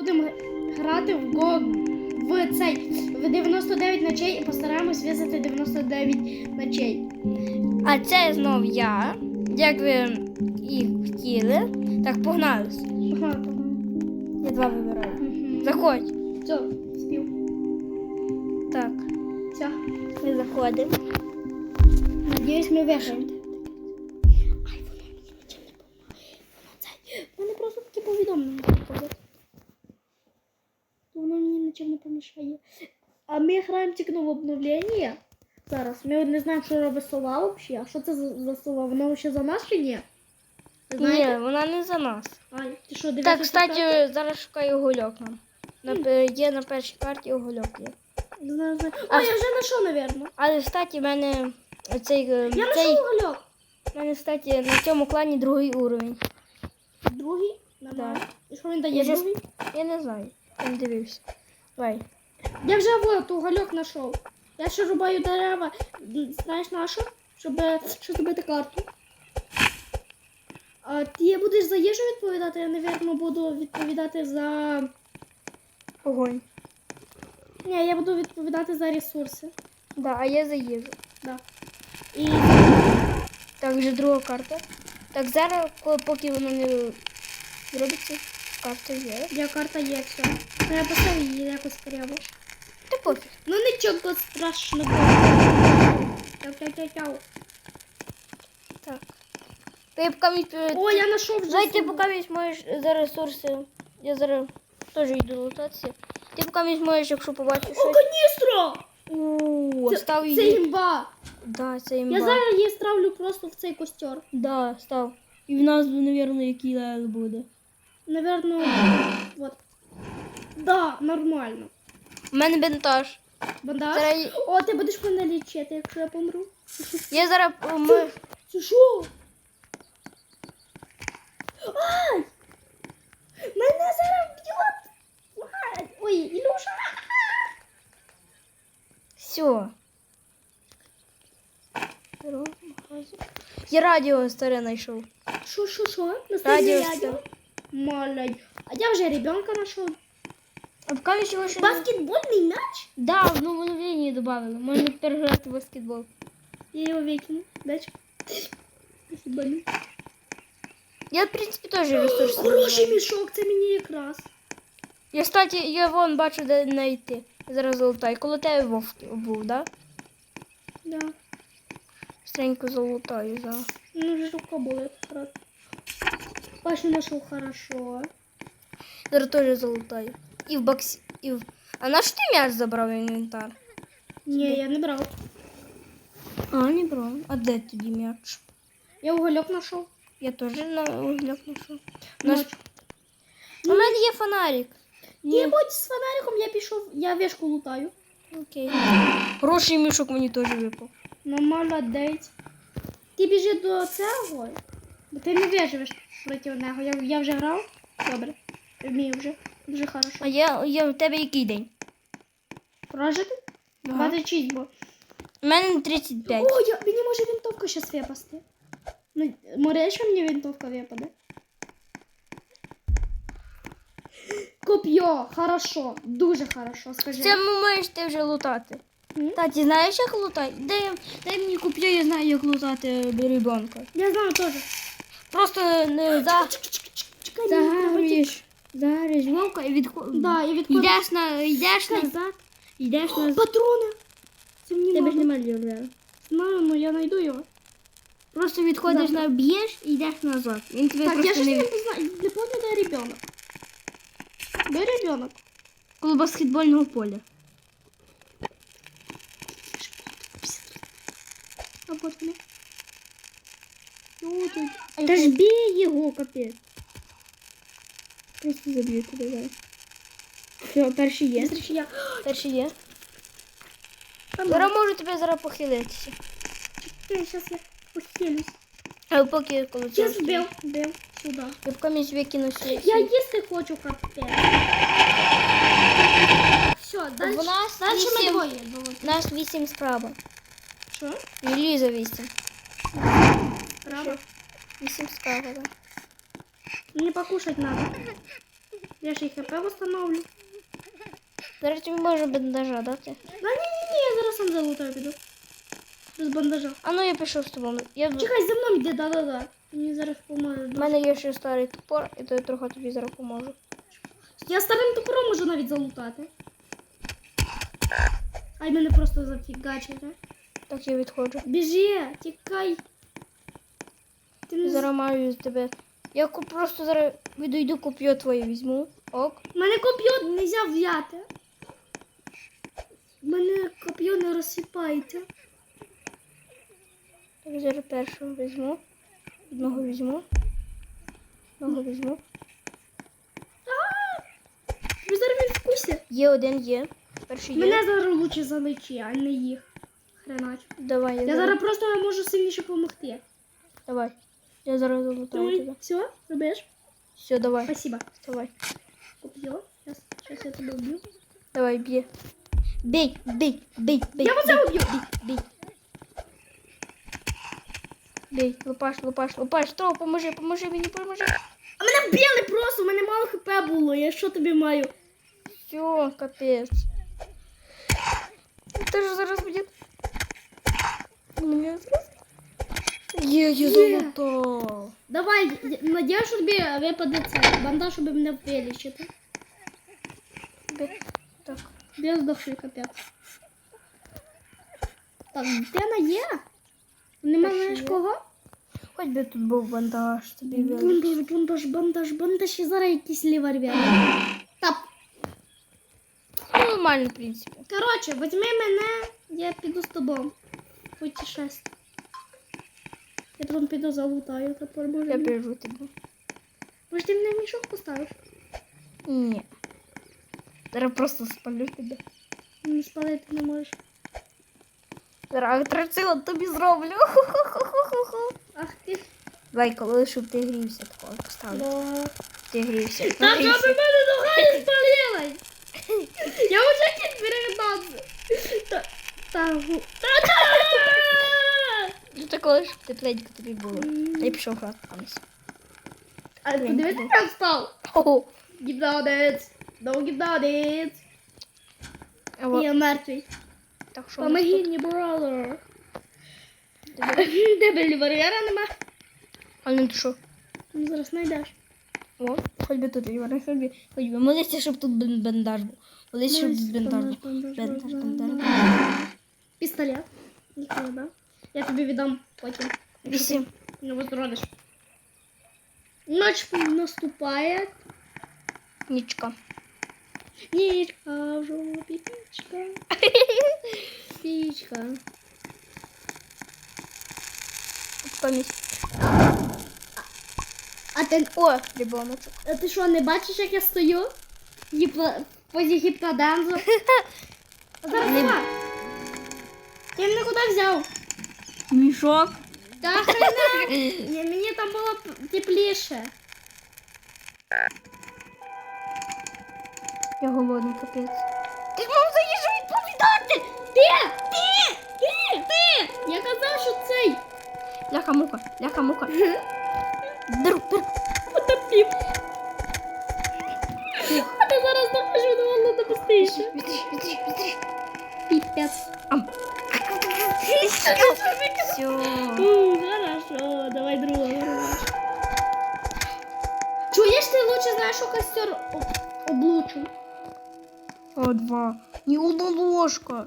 Будемо грати в Го в цей в 99 ночей і постараємось в'язати 99 ночей. А це знов я. Як ви їх хотіли. Так, погнались. Погнали, погнали. Я два вибираю. Мгм. Заходь. Все, спів. Так, Все. ми заходимо. Надіюсь, ми виграємо. Нічим. А ми граємо тільки в обновлення. Зараз. Ми не знаємо, що робить сова взагалі. А що це за, сова? Вона ще за нас чи ні? Ні, вона не за нас. Ай, ти що, дивишся? Так, кстати, зараз шукаю гульок нам. На, є на першій карті гульок є. Не знаю, знаю. О, А- я вже знайшов, напевно. Але, кстати, в мене цей, е, Я цей знайшов гальок. в мене, кстати, на цьому клані другий уровень. Другий? Нормально. І що він дає Я щас- другий? Я не знаю. Я не дивився. Давай. Я вже вот угольок знайшов. Я ще рубаю дерева. Знаєш на що? Щоб, щоб зробити карту. А ти будеш за їжу відповідати, я, напевно, буду відповідати за. Огонь. Ні, я буду відповідати за ресурси. Да, а я за їжу. Да. І Так, вже друга карта. Так, зараз, поки воно не зробиться, карта є. я карта є все. Ну, я поставлю її якось криво. Та пофіг. Ну нічого страшного. Тяу-тяу-тяу-тяу. Так. Ти поки мій... О, я знайшов вже. Давай ти поки можеш за ресурси. Я зараз теж йду лутатися. Ти мій можеш, якщо побачиш О, каністра! Це, став це імба. Да, це імба. Я зараз її ставлю просто в цей костер. Да, став. І в нас, мабуть, який левел буде. Наверно, вот. Да, нормально. У мене бентаж. Бандаж? Зараз... О, ти будеш мене лічити, якщо я помру. Я зараз... Ми... Це що? Ай! Мене зараз б'ють! Ай! Ой, Ілюша! Все. Я радіо старе знайшов. Що, що, що? Радіо Настоящее все. радіо? Молодь. А я вже ребенка знайшов. А в камері чого ще не... Мяч? Да, в нововведенні додали. Можна тепер грати в баскетбол. Я викину. Дачка. Спасибо. Я, в принципі, теж ресурси. Хороший мішок, це мені якраз. Я, кстати, я вон бачу, де знайти. Зараз залутаю. Коло тебе вовк був, да? Да. Стренько залутаю, да. Ну, вже рука болить. брат. Бачу, знайшов хорошо. Зараз теж залутаю. І в боксі. І в... А на що ти м'яч забрав інвентар? Ні, я не брав. А, не брав. А де тоді м'яч? Я угольок знайшов. Я теж на угляк знайшов. Наш... У мене є фонарик. Ти будь з фонариком, я пішов, я вішку лутаю. Окей. Хороший мішок мені теж випав. Ну, молодець. Ти біжи до цього, бо ти не виживеш проти нього. Я, я вже грав. Добре. Вмію вже. Дуже хорошо. А я, я в тебе який день? Прожити? Ага. 26, бо. У мене 35. О, я, мені може винтовка зараз випасти. Ну, може, що мені винтовка випаде? Коп'є, хорошо, дуже хорошо, скажи. Це можеш ти вже лутати. М? Таті, знаєш, як лутати? Дай, дай мені куп'ю, я знаю, як лутати рибонка. Я знаю теж. Просто не за... Чекай, мені треба загорюєш, загорюєш вовка і відходиш. Да, і відходиш. Йдеш, на, йдеш Чекай. назад, йдеш О, назад. Патрони! Це мені Тебе ж надо. немає лівера. Знаю, ну я знайду його. Просто відходиш Да. на б'єш і йдеш назад. Він тебе Так, я просто ж не не від... знаю, не помню, де ребенок. Де ребенок? Коло баскетбольного поля. А вот він. Ну, тут. А Та я ж бій його, капець. Просто заб'ю тебе зараз. Все, перший є. Быстріше я. Перший є. Там, Зараз можу тебе зараз похилитися. Сейчас я похилюсь. А поки коли Я збив, збив сюди. Я в камінь викину свій. Я їсти хочу капець. Все, далі. В нас Далі ми двоє. У нас вісім справа. Що? Ліза вісім. Право. Вісім справа, так. Мені покушать надо. Я ще й хп восстановлю. Зараз тобі можу бандажа дати. Да ні, ні, ні, я зараз сам залутаю піду. Без бандажа. А ну я пішов з тобою. Я... Чекай, за мною йде, да-да-да. Мені зараз поможеш. мене є ще старий топор, і то я трохи тобі зараз поможу. Я старим топором можу навіть залутати. Ай, мене просто зафігачить, а? Так я відходжу. Біжи, тікай. Ти не Зараз маю з тебе. Я просто зараз відійду коп'ю твоє візьму. Ок. Мене коп'ю не можна взяти. Мене коп'ю не розсипається. Так зараз першого візьму. Одного візьму. Одного візьму. Ви зараз він в кусі. Є один є. Перший є. Мене зараз лучше залечі, а не їх. Хренач. Давай, я, Я зараз просто можу сильніше допомогти. Давай. Я зараз залутаю тебе. Все, робиш? Все, давай. Спасибо. Давай. Коп'ю. Сейчас, сейчас я тебе вб'ю. Давай, б'є. Бей, бей, бей, бей. Я оце уб'ю. Бей. Бей, лупаш, лупаш, лупаш. Тро, поможи, поможи мені, поможи. А мене вбили просто, у мене мало хп було. Я що тобі маю? Все, капець. Це ж зараз буде. Мене зараз. Є, Є. залутав. Давай, надіюсь, що тобі випаде це. Бандаж, щоб мене вилічити. Так. Я здохший капець. Так, дитина є? Нема знаєш кого? Хоч би тут був бандаж, тобі вилучу. Бандаж, бандаж, бандаж, бандаж і зараз якийсь лівар в'яне. Так, Ну, Нормально, в принципі. коротше, візьми мене, я піду з тобою. Путешествие. Я потім піду залутаю, тепер може. Я біжу тебе. Може ти мене в мішок поставиш? Ні. Зараз просто спалю тебе. Не спалити не можеш. Зараз атрацила тобі зроблю. Ах ти. Давай, коли щоб ти грівся, такого поставлю. Да. Ти грівся. Так, аби Грівся. мене нога не спалилась. Я вже хотів перегнатися. Та, та, гу- та, та. Такого, щоб тепленько тобі було. Я пішов грати танець. А подивись, як став. Хо-хо. Гіпнодець. До гіпнодець. Я мертвий. Так що Помоги мені, бродер. Тебе лівер'єра нема? А ну ти що? Ну, зараз знайдеш. О, хоч би тут лівер, хоч би, хоч би. Молися, щоб тут бен- бандаж був. Молися, щоб тут бандаж був. Бандаж, Бандаж. Пістолет. Ніхто не дав. Я тобі віддам потім. Вісім. Не возродиш. Ночь наступає. Нічка. Нічка в жопі пічка. Пічка. Помість. А ти, О, рибоночок. а ти що, не бачиш, як я стою? Гіпо, в позі гіпнодензу. А зараз Не- нема. Ти мене куди взяв? Мішок. Та хрена. Ні, Мені там було тепліше. Я голодний, капець. Ти мав за їжу відповідати! Ти! Ти! Ти! Ти! Я казав, що цей. Ляха мука, ляха мука. Деру, деру. Потопів. А ти зараз допоможу до голоду быстріше. Вітриш, вітриш, вітриш. Піпець. Ам. Все. Хорошо, давай другого. Чуєш, ти лучше знаєш, що костер об- облучу. О, два. Ні одна ложка.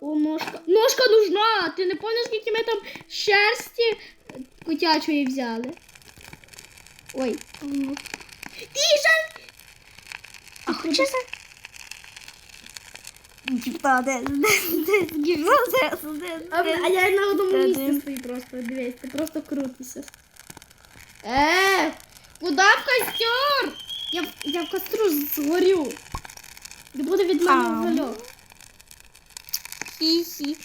О, ножка. Ножка нужна. Ти не пам'ятаєш, скільки ми там шерсті котячої взяли? Ой. Ти жаль. А хоча Типа, де, де, де, де, де, А, а я на одному місці стою просто, дивись, ти просто крутишся. Е, куди в костер? Я, в- я в костру згорю. Не буде від мене Ау. вальок. Хі-хі.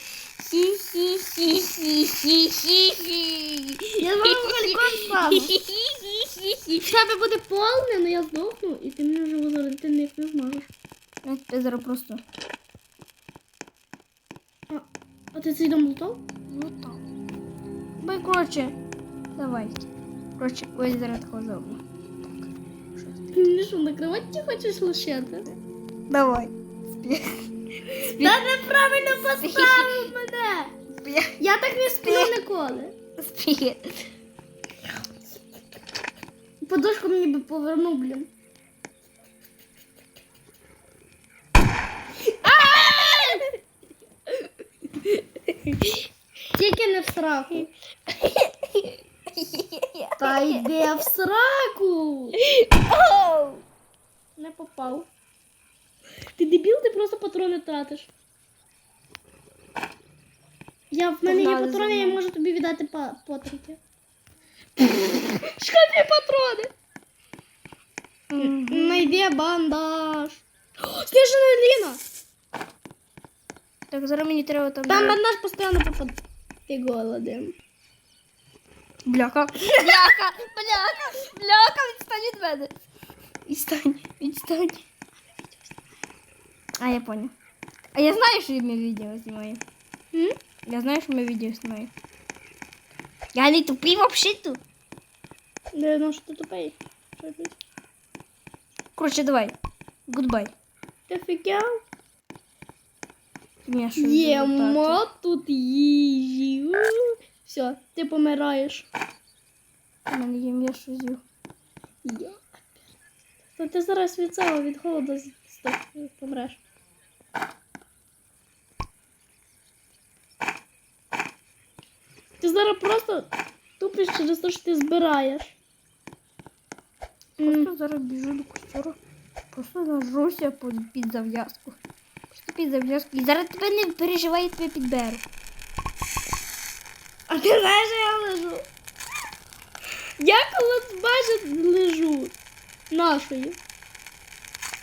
Хі-хі-хі-хі-хі-хі. Я з вами вальком стану. В тебе буде повне, але я здохну, і ти мене вже возродити не зможеш. Я тебе зараз просто. А, ти цей дом лутав? Ну так. Бай, коротше. Давай. Коротше, ось зараз такого зроблю. Ти? Ти що, накривати ти хочеш лишити? Давай. Та неправильно поставив мене! Я так не сплю ніколи. Спі. Подушку мені би повернув, блін. Тільки не в сраку. Та йде в сраку. Не попав. Ти дебіл, ти просто патрони тратиш. Я в мене є патрони, я можу тобі віддати потрохи. Шкафі патрони. Найди бандаж. О, Ліна! Так, зараз мені треба там. Там бандаж постійно попадає. Ти голоден. Бляха. Бляха, бляха, бляха, відстань від мене. Відстань, відстань. А, я понял. А я знаю, що ми відео знімаємо. М? Я знаю, що ми відео знімаємо. Я не тупий вообще тут. Да, ну що ти тупий. Що ти? Короче, давай. Гудбай. Ти фігяв? Ємо тут їжі. Все, ти помираєш. У мене є м'ясо з'їв. Я. Та ти зараз від цього, від холоду помреш. Ти зараз просто тупиш через те, що ти збираєш. Просто зараз біжу до костюра. Просто нажруся під зав'язку. Зав'язку. І зараз тебе не переживай, я тебе підберу. А ти знаєш, що я лежу? Я коли бачу, лежу. Нашою.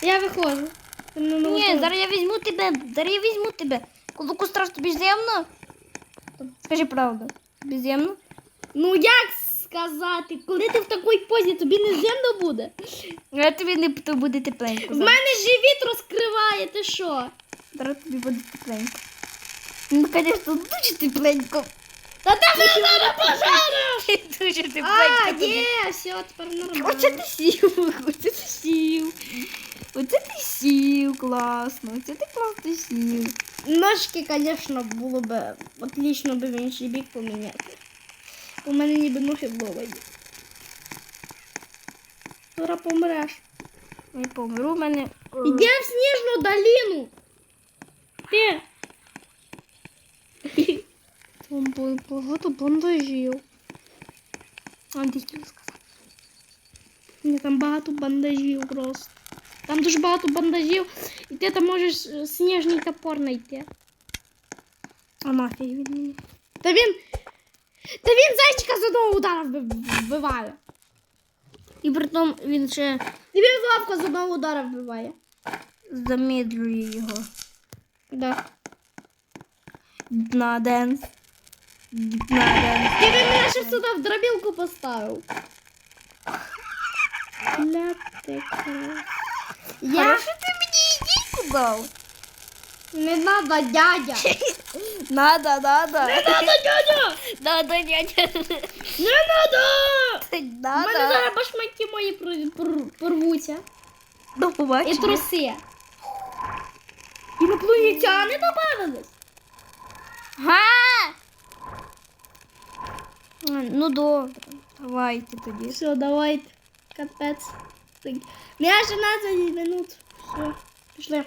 Я виходжу. Ні, зараз я візьму тебе. Зараз я візьму тебе. Коли костраш тобі з'ємно? Скажи правду. Тобі з'ємно? Ну як сказати, коли ти в такій позі, тобі не земно буде? Я тобі не то буде тепленько. В мене живіт розкриває, ти що? Зараз тобі буде тепленько. Ну, звісно, дуже тепленько. Та ти мене зараз пожарив! Дуже тепленько. А, тобі. є, все, тепер нормально. Оце ти сів, оце ти сів. Оце ти сів, класно. Оце ти класно сів. Ножки, звісно, було б отлично би в інший бік поміняти. У мене ніби нухи в голові. Зараз помреш. Я помру, в мене. е, Іди в сніжну долину. Було багато бандажів. А, ти хотів сказати. Там багато бандажів просто. Там дуже багато бандажів, і ти там можеш е, сніжний топор знайти. А нафіг від мене. Та він. Та він зайчика з одного удара вби- вбиває. І притом він ще Та він Вовка з одного удара вбиває. замедлює його. Да. На денс. На денс. Ти він мене ще сюди в дробілку поставив. Бля, ти крас. Я Хорошо ти мені ідійку дав. не надо, дядя. Надо, надо. Не надо, дядя! Надо, дядя. Не надо! У мене Надо. зараз башмаки мої пор- пор- порвуться. До І труси. Інопланетяни добавились. Га! А, Ну добре. Давайте тоді. Все, давайте. Капець. Так. Я 16 минут. Все, пішли.